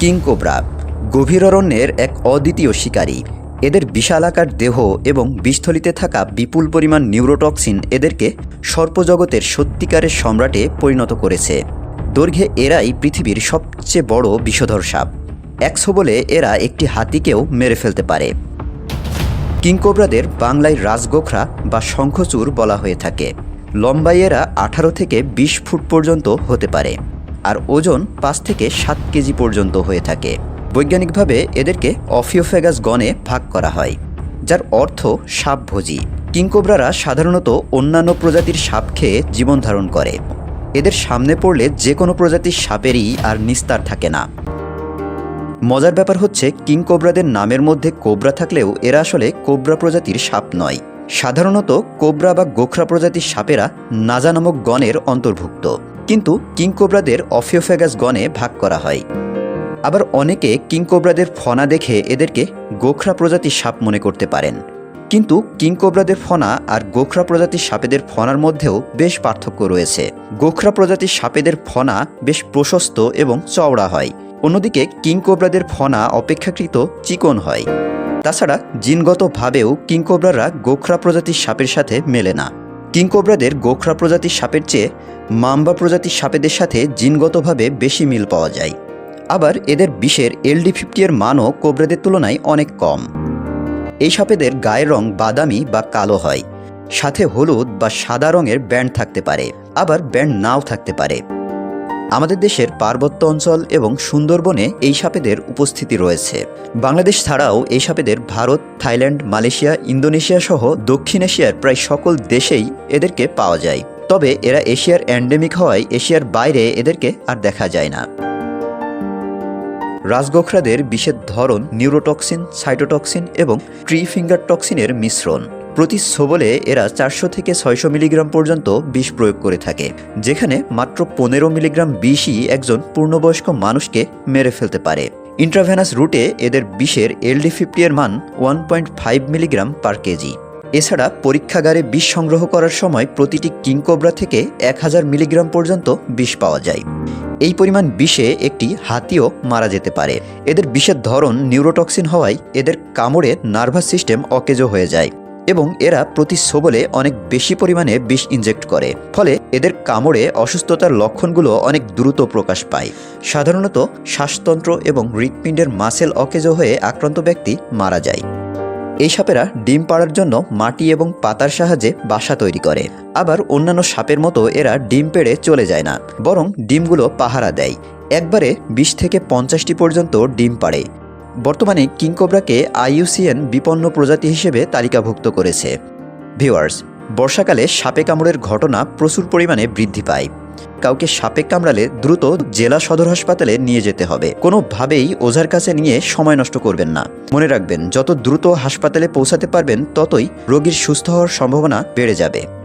King cobra গভীর অরণ্যের এক অদ্বিতীয় শিকারী। এদের বিশাল আকার দেহ এবং বিস্থলিতে থাকা বিপুল পরিমাণ নিউরোটক্সিন এদেরকে সর্পজগতের সত্যিকারের সম্রাটে পরিণত করেছে। দৈর্ঘ্যে এরাই পৃথিবীর সবচেয়ে বড় বিষধর সাপ। একশো বলে এরা একটি হাতিকেও মেরে ফেলতে পারে। কিংকোবরাদের বাংলায় রাজগোখরা বা শঙ্খচূড় বলা হয়ে থাকে। লম্বাই এরা আঠারো থেকে ২০ ফুট পর্যন্ত হতে পারে। আর ওজন পাঁচ থেকে সাত কেজি পর্যন্ত হয়ে থাকে। বৈজ্ঞানিকভাবে এদেরকে অফিওফেগাস গণে ভাগ করা হয়, যার অর্থ সাপভোজী। কিংকোবরারা সাধারণত অন্যান্য প্রজাতির সাপ খেয়ে জীবন ধারণ করে। এদের সামনে পড়লে যে কোনো প্রজাতির সাপেরই আর নিস্তার থাকে না। মজার ব্যাপার হচ্ছে কিং কোবরাদের নামের মধ্যে কোবরা থাকলেও এরা আসলে কোবরা প্রজাতির সাপ নয়। সাধারণত কোবরা বা গোখরা প্রজাতির সাপেরা নাজা নামক গণের অন্তর্ভুক্ত। কিন্তু কিং কোবরাদের অফিওফেগাস গণে ভাগ করা হয়। আবার অনেকে কিং কোবরাদের ফনা দেখে এদেরকে গোখরা প্রজাতির সাপ মনে করতে পারেন। কিন্তু কিং কোবরাদের ফনা আর গোখরা প্রজাতির সাপেদের ফনার মধ্যেও বেশ পার্থক্য রয়েছে। গোখরা প্রজাতির সাপেদের ফনা বেশ প্রশস্ত এবং চওড়া হয়। অন্যদিকে কিংকোবরাদের ফনা অপেক্ষাকৃত চিকন হয়। তাছাড়া জিনগতভাবেও কিংকোবরারা গোখরা প্রজাতির সাপের সাথে মেলে না। কিংকোবরাদের গোখরা প্রজাতির সাপের চেয়ে মাম্বা প্রজাতির সাপেদের সাথে জিনগতভাবে বেশি মিল পাওয়া যায়। আবার এদের বিষের এলডি ফিফটি এর মানও কোবরাদের তুলনায় অনেক কম। এই সাপেদের গায়ের রং বাদামি বা কালো হয়, সাথে হলুদ বা সাদা রঙের ব্যান্ড থাকতে পারে, আবার ব্যান্ড নাও থাকতে পারে। আমাদের দেশের পার্বত্য অঞ্চল এবং সুন্দরবনে এই সাপেদের উপস্থিতি রয়েছে। বাংলাদেশ ছাড়াও এই সাপেদের ভারত, থাইল্যান্ড, মালয়েশিয়া, ইন্দোনেশিয়া সহ দক্ষিণ এশিয়ার প্রায় সকল দেশেই এদেরকে পাওয়া যায়। তবে এরা এশিয়ার অ্যান্ডেমিক হওয়ায় এশিয়ার বাইরে এদেরকে আর দেখা যায় না। রাজগোখরাদের বিশেষ ধরন নিউরোটক্সিন, সাইটোটক্সিন এবং ট্রি ফিঙ্গার টক্সিনের মিশ্রণ। প্রতি ছোবলে এরা চারশো থেকে ছয়শো মিলিগ্রাম পর্যন্ত বিষ প্রয়োগ করে থাকে, যেখানে মাত্র পনেরো মিলিগ্রাম বিষই একজন পূর্ণবয়স্ক মানুষকে মেরে ফেলতে পারে। ইন্ট্রাভেনাস রুটে এদের বিষের এলডি ফিফটি এর মান one point five milligram per KG. এছাড়া পরীক্ষাগারে বিষ সংগ্রহ করার সময় প্রতিটি কিংকোবরা থেকে এক হাজার মিলিগ্রাম পর্যন্ত বিষ পাওয়া যায়। এই পরিমাণ বিষে একটি হাতিও মারা যেতে পারে। এদের বিষের ধরন নিউরোটক্সিন হওয়ায় এদের কামড়ে নার্ভাস সিস্টেম অকেজো হয়ে যায়। এবং এরা প্রতি সোবলে অনেক বেশি পরিমাণে বিষ ইনজেক্ট করে। ফলে এদের কামড়ে অসুস্থতার লক্ষণগুলো অনেক দ্রুত প্রকাশ পায়। সাধারণত শ্বাসতন্ত্র এবং হৃৎপিণ্ডের মাসেল অকেজো হয়ে আক্রান্ত ব্যক্তি মারা যায়। এই সাপেরা ডিম পাড়ার জন্য মাটি এবং পাতার সাহায্যে বাসা তৈরি করে। আবার অন্যান্য সাপের মতো এরা ডিম পেড়ে চলে যায় না, বরং ডিমগুলো পাহারা দেয়। একবারে বিশ থেকে পঞ্চাশটি পর্যন্ত ডিম পাড়ে। বর্তমানে কিংকোবরাকে আইইউসিএন বিপন্ন প্রজাতি হিসেবে তালিকাভুক্ত করেছে। ভিউয়ার্স, বর্ষাকালে সাপে কামড়ের ঘটনা প্রচুর পরিমাণে বৃদ্ধি পায়। কাউকে সাপে কামড়ালে দ্রুত জেলা সদর হাসপাতালে নিয়ে যেতে হবে। কোনোভাবেই ওঝার কাছে নিয়ে সময় নষ্ট করবেন না। মনে রাখবেন, যত দ্রুত হাসপাতালে পৌঁছাতে পারবেন, ততই রোগীর সুস্থ হওয়ার সম্ভাবনা বেড়ে যাবে।